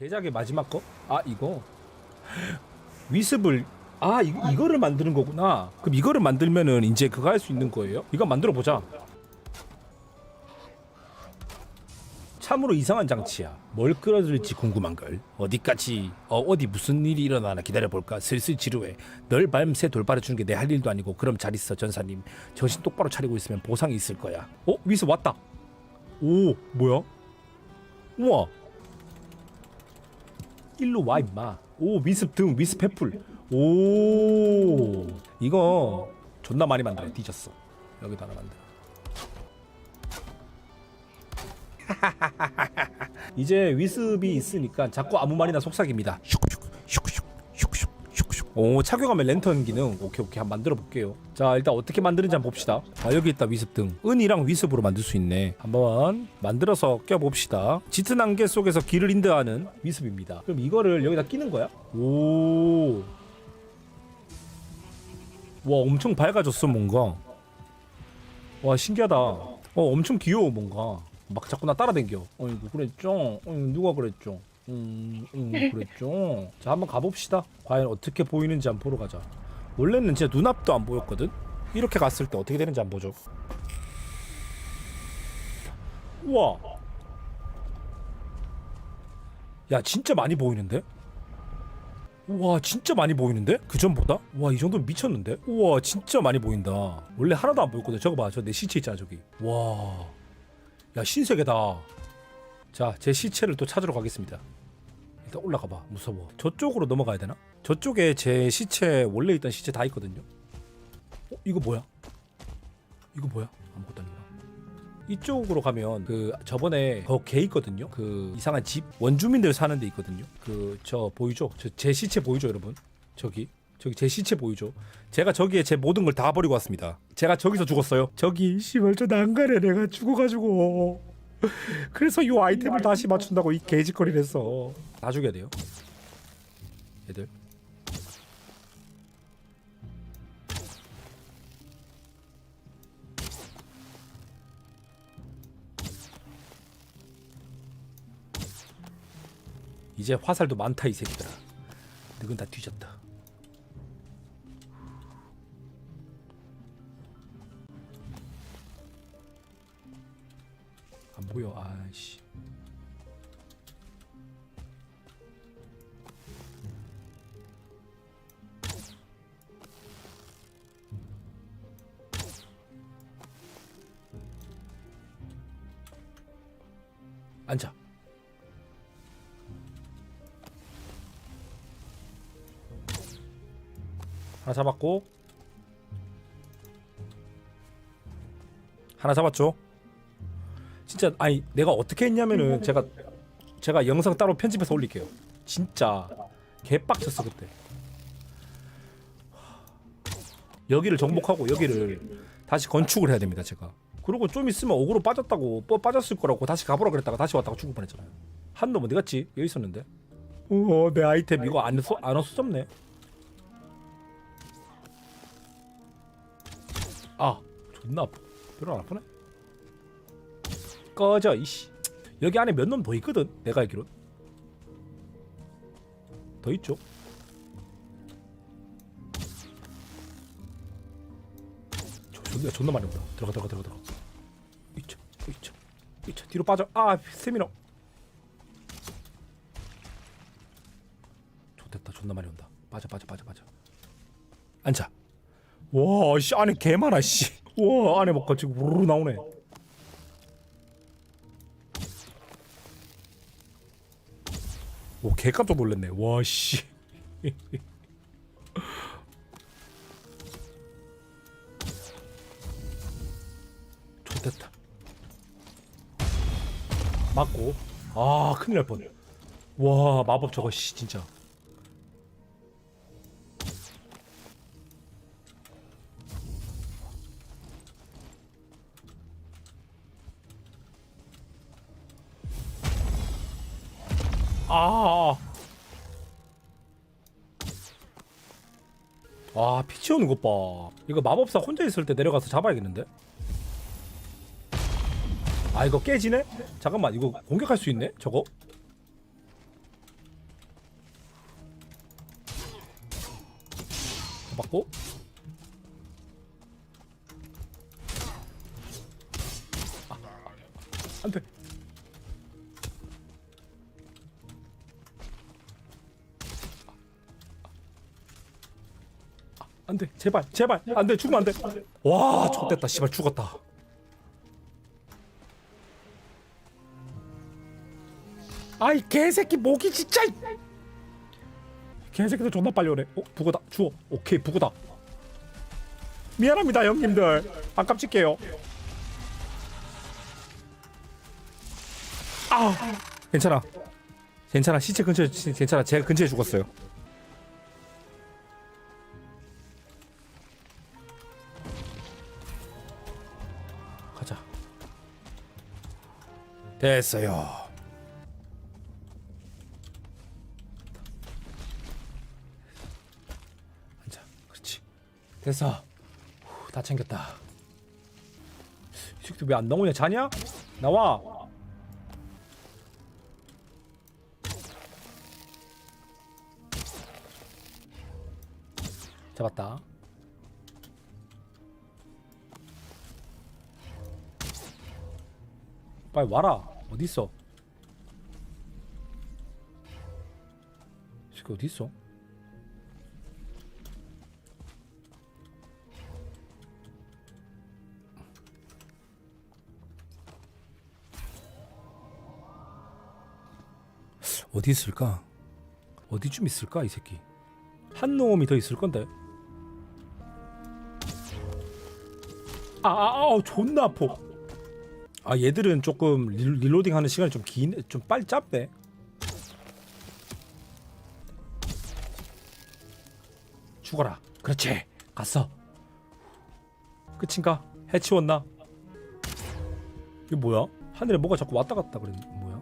제작의 마지막 거? 아 이거 위습을 아 이거 이거를 만드는 거구나. 그럼 이거를 만들면은 이제 그거 할 수 있는 거예요? 이거 만들어 보자. 참으로 이상한 장치야. 뭘 끌어들일지 궁금한 걸. 어디까지 어, 어디 무슨 일이 일어나나 기다려 볼까. 슬슬 지루해. 널 밤새 돌봐려 주는 게 내 할 일도 아니고 그럼 잘 있어 전사님. 정신 똑바로 차리고 있으면 보상이 있을 거야. 어 위습 왔다. 오 뭐야? 우와 일로 와 임마. 오 위습 등 위습 횃불. 오. 이거 존나 많이 만들어 뒤졌어. 여기다 하나 만들어. 이제 위습이 있으니까 자꾸 아무 말이나 속삭입니다 오 착용하면 랜턴 기능. 오케이 오케이. 한번 만들어 볼게요. 자 일단 어떻게 만드는지 한번 봅시다. 아 여기 있다 위습 등. 은이랑 위습으로 만들 수 있네. 한번 만들어서 껴봅시다. 짙은 안개 속에서 길을 인도하는 위습입니다. 그럼 이거를 여기다 끼는 거야? 오. 와 엄청 밝아졌어 뭔가. 와 신기하다. 어 엄청 귀여워 뭔가. 막 자꾸 나 따라댕겨 어이구 그랬죠? 어이 누가 그랬죠 음, 음 그랬죠. 자 한번 가봅시다. 과연 어떻게 보이는지 한번 보러 가자. 원래는 제 눈앞도 안 보였거든? 이렇게 갔을 때 어떻게 되는지 한번 보죠. 우와. 야 진짜 많이 보이는데? 우와 진짜 많이 보이는데? 그 전보다? 와이 정도면 미쳤는데? 우와 진짜 많이 보인다. 원래 하나도 안 보였거든. 저거 봐 저 내 시체 있잖아 저기. 와 야 신세계다. 자 제 시체를 또 찾으러 가겠습니다 일단 올라가 봐 무서워 저쪽으로 넘어가야 되나? 저쪽에 제 시체 원래 있던 시체 다 있거든요 어 이거 뭐야? 이거 뭐야? 아무것도 아니구나 이쪽으로 가면 그 저번에 거개 있거든요. 그 이상한 집 원주민들 사는 데 있거든요. 그 저 보이죠? 저 제 시체 보이죠, 여러분? 저기 저기 제 시체 보이죠? 제가 저기에 제 모든 걸 다 버리고 왔습니다. 제가 저기서 죽었어요. 저기 씨발 저 난간에 내가 죽어가지고 그래서 요 아이템을 다시 맞춘다고 이 개짓거리를 했어. 다 죽여야 돼요. 얘들. 이제 화살도 많다 이 새끼들아. 늙은 다 뒤졌다. 안 보여. 아이씨. 앉아. 하나 잡았고 하나 잡았죠. 진짜 아니 내가 어떻게 했냐면은 제가 제가 영상 따로 편집해서 올릴게요. 진짜 개빡쳤어 그때. 여기를 정복하고 여기를 다시 건축을 해야 됩니다 제가. 그리고 좀 있으면 어그로 빠졌다고 뭐 빠졌을 거라고 다시 가보라 그랬다가 다시 왔다가 죽을 뻔했잖아요. 한 놈은 어디 갔지? 여기 있었는데. 우와 내 아이템 이거 안 써, 안 없어졌네. 아 존나 아파 별로 안 아프네 꺼져 이씨. 여기 안에 몇 놈 더 있거든 내가 알기로 더 있죠? 저 존나 존나 많이 온다. 들어가 들어가 들어가 들어가. 이차 이차 이차. 뒤로 빠져. 아 세미너. 좋됐다. 존나 많이 온다. 빠져 빠져 빠져 빠져. 앉아. 와, 씨 안에 개 많아, 씨. 와, 안에 막 갑자기 우르르 나오네. 오, 개 깜짝 놀랐네. 와, 씨. 좋됐다. 맞고. 아, 큰일 날 뻔. 와, 마법 저거, 씨, 진짜. 아, 아, 아. 와, 피 치우는 것 봐. 이거 마법사 혼자 있을 때 내려가서 잡아야겠는데? 아, 이거 깨지네? 잠깐만, 이거 공격할 수 있네? 저거? 잡았고. 아, 안 돼. 안돼. 제발 제발. 안돼. 죽으면 안돼. 와 X됐다. 씨발 죽었다. 아이 개새끼 목이 진짜 이- 개새끼들 존나 빨리 오네. 어 부고다. 주워. 오케이 부고다. 미안합니다 형님들. 안 깜찍게요. 아 괜찮아. 괜찮아. 시체 근처에 시- 괜찮아. 제가 근처에 죽었어요 됐어요. 앉아. 그렇지. 됐어. 후, 다 챙겼다. 이 새끼들 왜안 나오냐? 자냐? 나와. 잡았다 빨리 와라 어디 있어 이 새끼 어디 있어 어디 있을까? 어디쯤 있을까 이 새끼? 한 놈이 더 있을 건데. 아, 아, 아, 존나 아파. 아, 얘들은 조금 릴, 릴로딩 하는 시간이 좀 긴, 좀 빨리 짧네. 죽어라. 그렇지. 갔어. 끝인가? 해치웠나? 이게 뭐야? 하늘에 뭐가 자꾸 왔다 갔다 그래. 뭐야?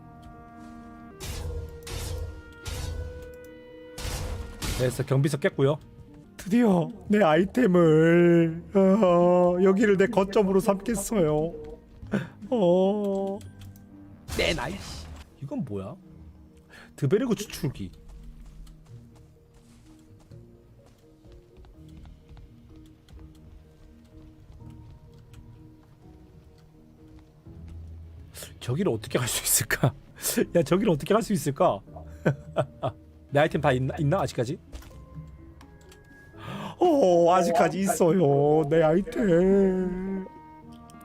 됐어 경비석 깼고요 드디어 내 아이템을 어, 여기를 내 거점으로 삼겠어요 어... 내 나이 이건 뭐야? 드베르그 추출기. 저기를 어떻게 갈 수 있을까? 야 저기를 어떻게 갈 수 있을까? 내 아이템 다 있나, 있나 아직까지? 어 아직까지 있어요 내 아이템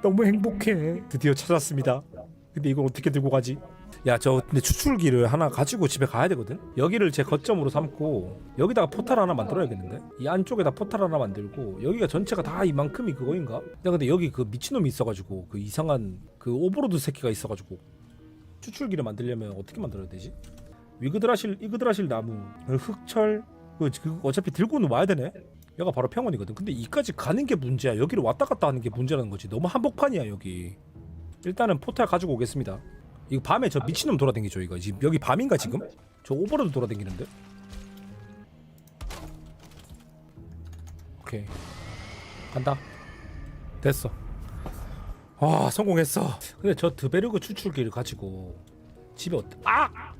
너무 행복해. 드디어 찾았습니다. 근데 이걸 어떻게 들고 가지? 야 저 근데 추출기를 하나 가지고 집에 가야 되거든? 여기를 제 거점으로 삼고 여기다가 포탈 하나 만들어야겠는데? 이 안쪽에다 포탈 하나 만들고 여기가 전체가 다 이만큼이 그거인가? 야 근데 여기 그 미친놈이 있어가지고 그 이상한 그 오버로드 새끼가 있어가지고 추출기를 만들려면 어떻게 만들어야 되지? 위그드라실 이그드라실 나무. 흑철? 그, 그 어차피 들고는 와야 되네 여기가 바로 평원이거든. 근데 이까지 가는 게 문제야. 여기를 왔다 갔다 하는 게 문제라는 거지. 너무 한복판이야 여기. 일단은 포탈 가지고 오겠습니다. 이거 밤에 저 미친놈 돌아다니죠 이거. 지금 여기 밤인가 지금? 저 오버로드 돌아다니는데? 오케이. 간다. 됐어. 아 성공했어. 근데 저 드베르그 추출기를 가지고 집에 어아!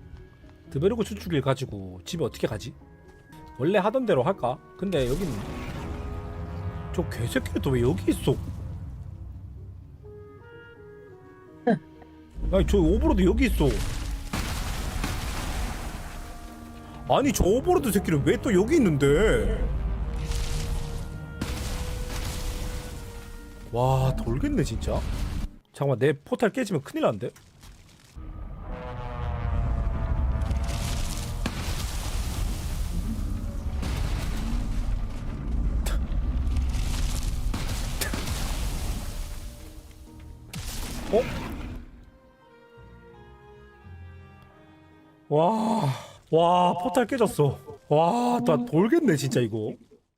드베르그 추출기를 가지고 집에 어떻게 가지? 원래 하던 대로 할까? 근데 여기는 저 개새끼들 또왜 여기 있어? 아니 저 오버로드 여기 있어 아니 저 오버로드 새끼는 왜 또 여기 있는데 와 돌겠네 진짜 잠깐만 내 포탈 깨지면 큰일 난데 어? 와, 와, 포탈 깨졌어. 와, 나 돌겠네, 진짜 이거.